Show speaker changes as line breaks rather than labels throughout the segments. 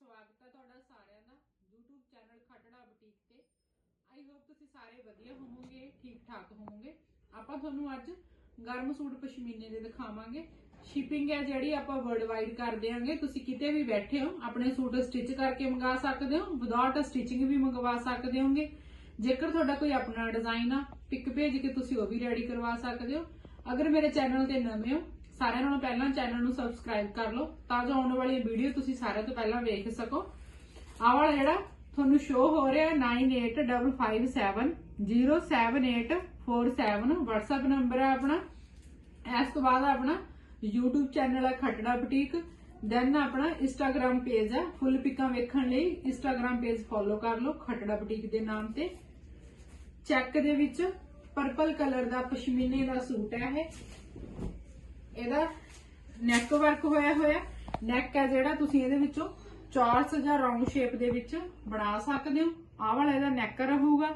ਸਵਾਗਤ ਹੈ ਤੁਹਾਡਾ ਸਾਰਿਆਂ ਦਾ YouTube ਚੈਨਲ ਖਟੜਾ ਬੁਟੀਕ ਤੇ। ਆਈ ਹੋਪ ਤੁਸੀਂ ਸਾਰੇ ਵਧੀਆ ਹੋਵੋਗੇ ਠੀਕ ਠਾਕ ਹੋਵੋਗੇ। ਆਪਾਂ ਤੁਹਾਨੂੰ ਅੱਜ ਗਰਮ ਸੂਟ ਪਸ਼ਮੀਨੇ ਦੇ ਦਿਖਾਵਾਂਗੇ। ਸ਼ਿਪਿੰਗ ਹੈ ਜਿਹੜੀ ਆਪਾਂ ਵਰਲਡ ਵਾਈਡ ਕਰ ਦਿਆਂਗੇ। ਤੁਸੀਂ ਕਿਤੇ ਵੀ ਬੈਠੇ ਹੋ, ਆਪਣੇ ਸੂਟ ਸਟਿਚ ਕਰਕੇ ਮੰਗਾ ਸਕਦੇ ਹੋ ਵਿਦਆਊਟ ਸਟਿਚਿੰਗ ਵੀ ਮੰਗਵਾ ਸਕਦੇ ਹੋਗੇ। ਜੇਕਰ ਤੁਹਾਡਾ ਕੋਈ ਆਪਣਾ ਡਿਜ਼ਾਈਨ ਆ ਪਿਕ ਭੇਜ ਕੇ ਤੁਸੀਂ ਉਹ ਵੀ ਰੈਡੀ ਕਰਵਾ ਸਕਦੇ ਹੋ। ਅਗਰ ਮੇਰੇ ਚੈਨਲ ਤੇ ਨਵੇਂ ਹੋ ਸਾਰਿਆਂ ਨਾਲੋਂ ਪਹਿਲਾਂ ਚੈਨਲ ਨੂੰ ਸਬਸਕ੍ਰਾਈਬ ਕਰ ਲਓ ਤਾਂ ਜੋ ਆਉਣ ਵਾਲੀ ਵੀਡੀਓ ਤੁਸੀਂ ਸਾਰਿਆਂ ਤੋਂ ਪਹਿਲਾਂ ਵੇਖ ਸਕੋ। ਆਹ ਵਾਲਾ ਜਿਹੜਾ ਤੁਹਾਨੂੰ ਸ਼ੋ ਹੋ ਰਿਹਾ 9855707847 WhatsApp ਨੰਬਰ ਹੈ ਆਪਣਾ। ਇਸ ਤੋਂ ਬਾਅਦ ਆਪਣਾ YouTube ਚੈਨਲ ਹੈ ਖਟੜਾ ਬੁਟੀਕ ਦੈਨ ਆਪਣਾ Instagram ਪੇਜ ਹੈ ਫੁੱਲ ਪਿਕਾਂ ਵੇਖਣ ਲਈ। Instagram ਪੇਜ ਫੋਲੋ ਕਰ ਲਓ ਖਟੜਾ ਬੁਟੀਕ ਦੇ ਨਾਮ ਤੇ। ਚੈੱਕ ਦੇ ਵਿੱਚ ਪਰਪਲ ਕਲਰ ਦਾ ਪਸ਼ਮੀਨੇ ਦਾ ਸੂਟ ਹੈ ਇਹ। ਇਹਦਾ ਨੈਕ ਵਰਕ ਹੋਇਆ ਹੋਇਆ। ਨੈਕ ਹੈ ਜਿਹੜਾ, ਤੁਸੀਂ ਇਹਦੇ ਵਿੱਚੋਂ ਚੌਰਸ ਜਾਂ ਰਾਉਂਡ ਸ਼ੇਪ ਦੇ ਵਿੱਚ ਬਣਾ ਸਕਦੇ ਹੋ। ਆਹ ਵਾਲਾ ਇਹਦਾ ਨੈਕ ਰਹੂਗਾ।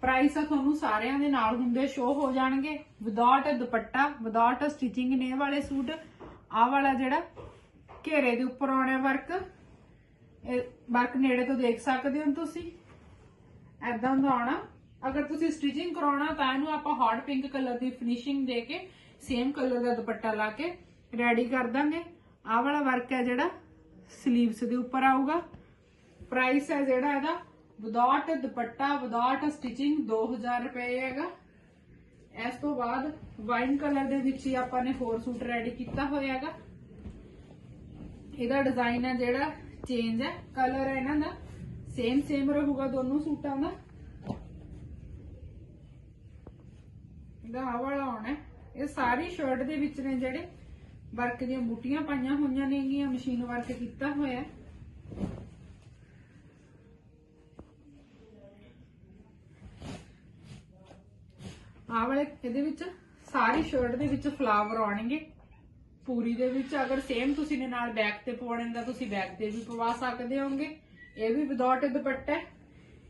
ਪ੍ਰਾਈਸ ਤੁਹਾਨੂੰ ਸਾਰਿਆਂ ਦੇ ਨਾਲ ਹੁੰਦੇ ਸ਼ੋ ਹੋ ਜਾਣਗੇ। ਵਿਦਆਊਟ ਦੁਪੱਟਾ ਵਿਦਆਊਟ ਸਟਿਚਿੰਗ ਨੇ ਵਾਲੇ ਸੂਟ, ਆਹ ਵਾਲਾ ਜਿਹੜਾ ਘੇਰੇ ਦੇ ਉੱਪਰ ਆਉਣਾ ਵਰਕ ਇਹ ਵਰਕ ਨੇੜੇ ਤੋਂ ਦੇਖ ਸਕਦੇ ਹੋ ਤੁਸੀਂ। ਐਦਾਂ ਦਾ ਆਉਣਾ। ਅਗਰ ਤੁਸੀਂ ਸਟਿਚਿੰਗ ਕਰਾਉਣਾ, ਤਾਂ ਇਹਨੂੰ ਆਪਾਂ ਹੌਟ ਪਿੰਕ ਕਲਰ ਦੀ ਫਿਨਿਸ਼ਿੰਗ ਦੇ ਕੇ ਸੇਮ ਕਲਰ ਦਾ ਦੁਪੱਟਾ ਲਾ ਕੇ ਰੈਡੀ ਕਰ ਦਾਂਗੇ। ਆਹ ਵਾਲਾ ਵਰਕ ਹੈ ਜਿਹੜਾ 슬ੀਵਸ ਦੇ ਉੱਪਰ ਆਊਗਾ। ਪ੍ਰਾਈਸ ਹੈ ਜਿਹੜਾ ਇਹਦਾ ਵਿਦਆਊਟ ਦੁਪੱਟਾ ਵਿਦਆਊਟ ਸਟਿਚਿੰਗ 2000 ਰੁਪਏ ਹੈਗਾ। ਇਸ ਤੋਂ ਬਾਅਦ ਵਾਈਨ ਕਲਰ ਦੇ ਵਿੱਚ ਹੀ ਆਪਾਂ ਨੇ ਹੋਰ ਸੂਟ ਰੈਡੀ ਕੀਤਾ ਹੋਇਆ ਹੈਗਾ। ਇਹਦਾ ਡਿਜ਼ਾਈਨ ਹੈ ਜਿਹੜਾ ਚੇਂਜ ਹੈ। ਕਲਰ ਹੈ ਇਹਨਾਂ ਦਾ। ਸੇਮ ਸੇਮ ਰਹੂਗਾ ਦੋਨੋਂ ਸੂਟਾਂ ਦਾ। ਇਹਦਾ ਆਹ ਵਾਲਾ ਆਉਣਾ ਹੈ। ਇਹ ਸਾਰੀ ਸ਼ਰਟ ਦੇ ਵਿੱਚ ਨੇ ਜਿਹੜੇ ਵਰਕ ਦੀਆਂ ਬੂਟੀਆਂ ਪਾਈਆਂ ਹੋਈਆਂ ਨੇਗੀਆਂ ਮਸ਼ੀਨ ਵਰਕ ਕੀਤਾ ਹੋਇਆ। ਹੈ। ਵਾਲੇ, ਇਹਦੇ ਵਿੱਚ ਸਾਰੀ ਸ਼ਰਟ ਦੇ ਵਿੱਚ ਫਲਾਵਰ ਆਉਣਗੇ। ਪੂਰੀ ਦੇ ਵਿੱਚ ਅਗਰ ਸੇਮ ਤੁਸੀਂ ਨੇ ਨਾਲ ਬੈਕ ਤੇ ਪਵਾਉਣੇ ਦਾ ਤੁਸੀਂ ਬੈਕ ਤੇ ਵੀ ਪਵਾ ਸਕਦੇ ਹੋਗੇ ਇਹ ਵੀ ਵਿਦਆਊਟ ਦੁਪੱਟਾ ਹੈ।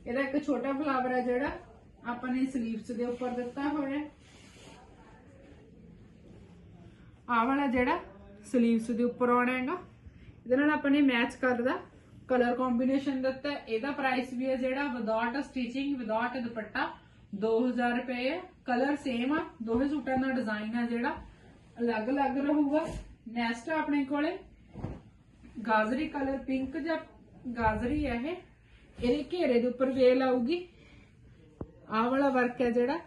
ਇਹਦਾ ਇੱਕ ਛੋਟਾ ਫਲਾਵਰ ਹੈ ਜਿਹੜਾ ਆਪਾਂ ਨੇ ਸਲੀਵਸ ਦੇ ਉੱਪਰ ਦਿੱਤਾ ਹੋਇਆ ਹੈ ਆਹ ਵਾਲਾ ਜਿਹੜਾ 슬ੀਵਸ ਦੇ ਉੱਪਰ ਆਉਣਾ ਹੈਗਾ, ਇਹਦੇ ਨਾਲ ਆਪਾਂ ਮੈਚ ਕਰਦਾ ਕਲਰ ਕੰਬੀਨੇਸ਼ਨ ਦਿੱਤਾ, ਇਹਦਾ ਪ੍ਰਾਈਸ ਵੀ ਹੈ ਜਿਹੜਾ ਵਿਦਆਊਟ ਸਟਿਚਿੰਗ ਵਿਦਆਊਟ ਦੁਪੱਟਾ 2000 ਰੁਪਏ ਹੈ ਕਲਰ ਸੇਮ ਆ ਦੋਵੇਂ ਸੂਟਾਂ ਦਾ ਡਿਜ਼ਾਈਨ ਆ ਜਿਹੜਾ, ਅਲੱਗ-ਅਲੱਗ ਰਹੂਗਾ। ਨੈਕਸਟ ਆਪਣੇ ਕੋਲੇ ਗਾਜ਼ਰੀ ਕਲਰ ਪਿੰਕ ਜਾਂ ਗਾਜ਼ਰੀ ਹੈ ਇਹ, ਇਹਦੇ ਘੇਰੇ ਦੇ ਉੱਪਰ ਵੇਲ ਆਊਗੀ। ਆਹ ਵਾਲਾ ਵਰਕ ਹੈ ਜਿਹੜਾ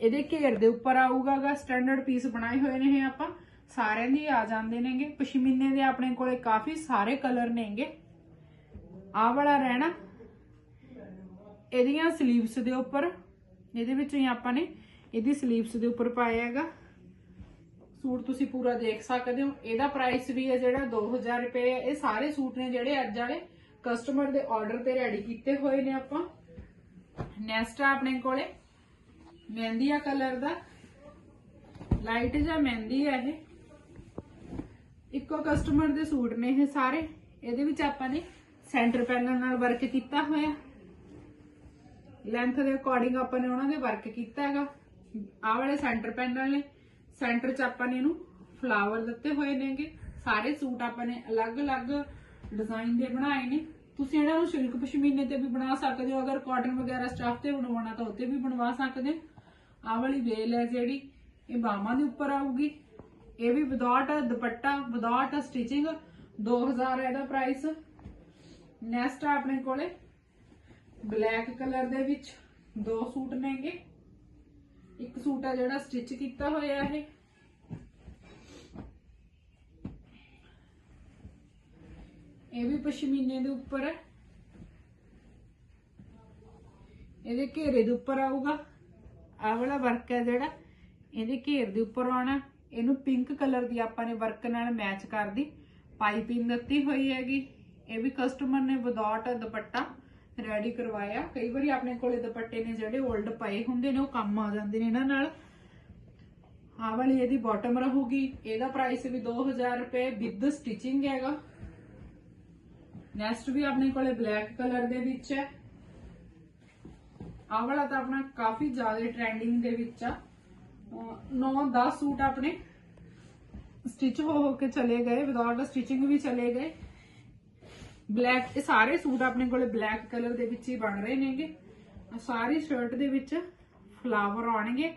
ਇਹਦੇ ਘੇਰ ਦੇ ਉੱਪਰ ਆਊਗਾਗਾ ਸਟੈਂਡਰਡ ਪੀਸ ਬਣਾਏ ਹੋਏ ਨੇ ਇਹ ਆਪਾਂ। ਸਾਰਿਆਂ ਦੇ ਆ ਜਾਂਦੇ ਨੇਗੇ। ਪਸ਼ਮੀਨੇ ਦੇ ਆਪਣੇ ਕੋਲੇ ਕਾਫੀ ਸਾਰੇ ਕਲਰ ਨੇਗੇ। ਆਹ ਵਾਲਾ ਰਹਿਣਾ। ਇਹਦੀਆਂ 슬ੀਵਸ ਦੇ ਉੱਪਰ। ਇਹਦੇ ਵਿੱਚ ਹੀ ਆਪਾਂ ਨੇ ਇਹਦੀ 슬ੀਵਸ ਦੇ ਉੱਪਰ ਪਾਇਆ ਹੈਗਾ। ਸੂਟ ਤੁਸੀਂ ਪੂਰਾ ਦੇਖ ਸਕਦੇ ਹੋ। ਇਹਦਾ ਪ੍ਰਾਈਸ ਵੀ ਹੈ ਜਿਹੜਾ 2000 ਰੁਪਏ ਹੈ। ਇਹ ਸਾਰੇ ਸੂਟ ਨੇ ਜਿਹੜੇ ਅੱਜ ਵਾਲੇ ਕਸਟਮਰ ਦੇ ਆਰਡਰ ਤੇ ਰੈਡੀ ਕੀਤੇ ਹੋਏ ਨੇ ਆਪਾਂ। ਨੈਕਸਟ ਆ ਆਪਣੇ ਕੋਲੇ। ਮਹਿੰਦੀਆ ਕਲਰ ਦਾ। ਲਾਈਟ ਜਾਂ ਮਹਿੰਦੀ ਹੈ ਇਹ। ਇੱਕੋ ਕਸਟਮਰ ਦੇ ਸੂਟ ਨੇ ਇਹ ਸਾਰੇ। ਇਹਦੇ ਵਿੱਚ ਆਪਾਂ ਨੇ ਸੈਂਟਰ ਪੈਨਲ ਨਾਲ ਵਰਕ ਕੀਤਾ ਹੋਇਆ। ਲੈਂਥ ਦੇ ਅਕੋਰਡਿੰਗ ਆਪਾਂ ਨੇ ਉਹਨਾਂ ਦੇ ਵਰਕ ਕੀਤਾ ਹੈਗਾ। ਆਹ ਵਾਲੇ ਸੈਂਟਰ ਪੈਨਲ ਨੇ। ਸੈਂਟਰ 'ਚ ਆਪਾਂ ਨੇ ਇਹਨੂੰ ਫਲਾਵਰ ਦਿੱਤੇ ਹੋਏ ਨੇਗੇ। ਸਾਰੇ ਸੂਟ ਆਪਾਂ ਨੇ ਅਲੱਗ-ਅਲੱਗ ਡਿਜ਼ਾਈਨ ਦੇ ਬਣਾਏ ਨੇ। ਤੁਸੀਂ ਇਹਨਾਂ ਨੂੰ ਸਿਲਕ ਪਸ਼ਮੀਨੇ ਤੇ ਵੀ ਬਣਾ ਸਕਦੇ ਹੋ। ਅਗਰ ਕਾਟਨ ਵਗੈਰਾ ਸਟਾਫ ਤੇ ਬਣਵਾਉਣਾ ਤਾਂ ਉੱਤੇ ਵੀ ਬਣਵਾ ਸਕਦੇ ਹੋ। ਆਹ ਵਾਲੀ ਵੇਲ ਹੈ ਜਿਹੜੀ ਇਹ ਬਾਹਾਂ ਦੇ ਉੱਪਰ ਆਊਗੀ। ਇਹ ਵੀ ਵਿਦਆਊਟ ਦੁਪੱਟਾ ਵਿਦਆਊਟ ਸਟਿਚਿੰਗ 2000 ਹੈ ਇਹਦਾ ਪ੍ਰਾਈਸ ਨੈਕਸਟ ਆਪਣੇ ਕੋਲੇ। ਬਲੈਕ ਕਲਰ ਦੇ ਵਿੱਚ ਦੋ ਸੂਟ ਨੇਗੇ। ਇੱਕ ਸੂਟ ਆ ਜਿਹੜਾ ਸਟਿਚ ਕੀਤਾ ਹੋਇਆ ਇਹ। ਇਹ ਵੀ ਪਸ਼ਮੀਨੇ ਦੇ ਉੱਪਰ ਹੈ। ਇਹਦੇ ਘੇਰੇ ਦੇ ਉੱਪਰ ਆਊਗਾ। ਆਹ ਵਾਲਾ ਵਰਕ ਹੈ ਜਿਹੜਾ, ਇਹਦੇ ਘੇਰ ਦੇ ਉੱਪਰ ਆਉਣਾ, ਇਹਨੂੰ ਪਿੰਕ ਕਲਰ ਦੀ ਆਪਾਂ ਨੇ ਵਰਕ ਨਾਲ ਮੈਚ ਕਰਦੀ। ਪਾਈਪਿੰਗ ਦਿੱਤੀ ਹੋਈ ਹੈਗੀ, ਇਹ ਵੀ ਕਸਟਮਰ ਨੇ ਵਿਦਆਊਟ ਦੁਪੱਟਾ ਰੈਡੀ ਕਰਵਾਇਆ। ਕਈ ਵਾਰੀ ਆਪਣੇ ਕੋਲੇ ਦੁਪੱਟੇ ਨੇ ਜਿਹੜੇ 올ਡ ਪਏ ਹੁੰਦੇ ਨੇ, ਉਹ ਕੰਮ ਆ ਜਾਂਦੇ ਨੇ ਇਹਨਾਂ ਨਾਲ। ਆਹ ਵਾਲੀ ਇਹਦੀ ਬਾਟਮ ਰਹੂਗੀ, ਇਹਦਾ ਪ੍ਰਾਈਸ ਵੀ 2000 ਰੁਪਏ ਵਿਦ ਸਟਿਚਿੰਗ ਹੈਗਾ। ਨੈਕਸਟ ਵੀ ਆਪਣੇ ਕੋਲੇ ਬਲੈਕ ਕਲਰ ਦੇ ਵਿੱਚ ਹੈ। ਆਹ ਵਾਲਾ ਤਾਂ ਆਪਣਾ ਕਾਫੀ ਜ਼ਿਆਦਾ ਟ੍ਰੈਂਡਿੰਗ ਦੇ ਵਿੱਚ ਆ। 9-10 ਸੂਟ ਆਪਣੇ ਸਟਿਚ ਹੋ ਹੋ ਕੇ ਚਲੇ ਗਏ ਵਿਦਆਊਟ ਸਟਿਚਿੰਗ ਵੀ ਚਲੇ ਗਏ। ਬਲੈਕ ਇਹ ਸਾਰੇ ਸੂਟ ਆਪਣੇ ਕੋਲੇ ਬਲੈਕ ਕਲਰ ਦੇ ਵਿੱਚ ਹੀ ਬਣ ਰਹੇ ਨੇਗੇ। ਸਾਰੀ ਸ਼ਰਟ ਦੇ ਵਿੱਚ ਫਲਾਵਰ ਆਉਣਗੇ।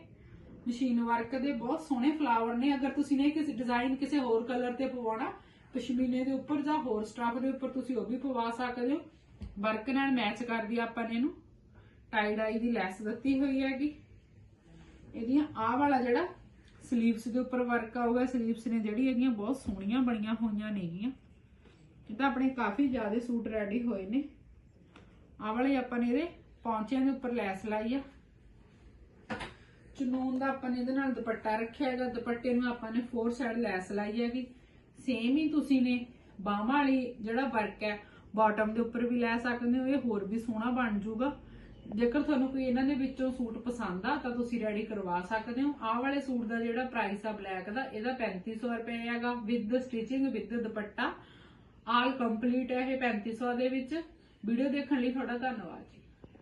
ਮਸ਼ੀਨ ਵਰਕ ਦੇ ਬਹੁਤ ਸੋਹਣੇ ਫਲਾਵਰ ਨੇ। ਅਗਰ ਤੁਸੀਂ ਨੇ ਕਿਸੇ ਡਿਜ਼ਾਈਨ ਕਿਸੇ ਹੋਰ ਕਲਰ ਤੇ ਪਵਾਉਣਾ, ਪਸ਼ਮੀਨੇ ਦੇ ਉੱਪਰ ਜਾਂ ਹੋਰ ਸਟਾਫ ਦੇ ਉੱਪਰ ਤੁਸੀਂ ਉਹ ਵੀ ਪਵਾ ਸਕਦੇ ਹੋ। ਵਰਕ ਨਾਲ ਮੈਚ ਕਰਦੀ ਆਪਾਂ ਨੇ ਇਹਨੂੰ। ਟਾਈ ਡਾਈ ਦੀ ਲੈਸ ਦਿੱਤੀ ਹੋਈ ਹੈਗੀ। ਇਹਦੀਆਂ ਆਹ ਵਾਲਾ ਜਿਹੜਾ ਸਲੀਵਸ ਦੇ ਉੱਪਰ ਵਰਕ ਆਊਗਾ ਸਲੀਵਸ ਨੇ ਜਿਹੜੀ ਇਹਦੀਆਂ ਬਹੁਤ ਸੋਹਣੀਆਂ ਬਣੀਆਂ ਹੋਈਆਂ ਨੇਗੀਆਂ। ਇਹ ਤਾਂ ਆਪਣੇ ਕਾਫੀ ਜ਼ਿਆਦਾ ਸੂਟ ਰੈਡੀ ਹੋਏ ਨੇ। ਆਹ ਵਾਲੇ ਆਪਾਂ ਨੇ ਇਹਦੇ ਪੌਂਚਿਆਂ ਦੇ ਉੱਪਰ ਲੈਸ ਲਾਈ ਆ। ਚੁਨੂਨ ਦਾ ਆਪਾਂ ਨੇ ਇਹਦੇ ਨਾਲ ਦੁਪੱਟਾ ਰੱਖਿਆ ਹੈਗਾ। ਦੁਪੱਟੇ ਨੂੰ ਆਪਾਂ ਨੇ ਫੋਰ ਸਾਈਡ ਲੈਸ ਲਾਈ ਹੈਗੀ। ਸੇਮ ਹੀ ਤੁਸੀਂ ਨੇ ਬਾਹਾਂ ਵਾਲੀ ਜਿਹੜਾ ਵਰਕ ਹੈ ਬਾਟਮ ਦੇ ਉੱਪਰ ਵੀ ਲੈ ਸਕਦੇ ਹੋ, ਇਹ ਹੋਰ ਵੀ ਸੋਹਣਾ ਬਣ ਜਾਊਗਾ। ਜੇਕਰ ਤੁਹਾਨੂੰ ਕੋਈ ਇਹਨਾਂ ਦੇ ਵਿੱਚੋਂ ਸੂਟ ਪਸੰਦ ਆ, ਤਾਂ ਤੁਸੀਂ ਰੈਡੀ ਕਰਵਾ ਸਕਦੇ ਹੋ। ਆਹ ਵਾਲੇ ਸੂਟ ਦਾ ਜਿਹੜਾ ਪ੍ਰਾਈਸ ਆ ਬਲੈਕ ਦਾ, ਇਹਦਾ 3500 ਰੁਪਏ ਹੈਗਾ with stitching with dupatta. All complete ਹੈ ਇਹ 3500 ਦੇ ਵਿੱਚ। ਵੀਡੀਓ ਦੇਖਣ ਲਈ ਤੁਹਾਡਾ ਧੰਨਵਾਦ ਜੀ।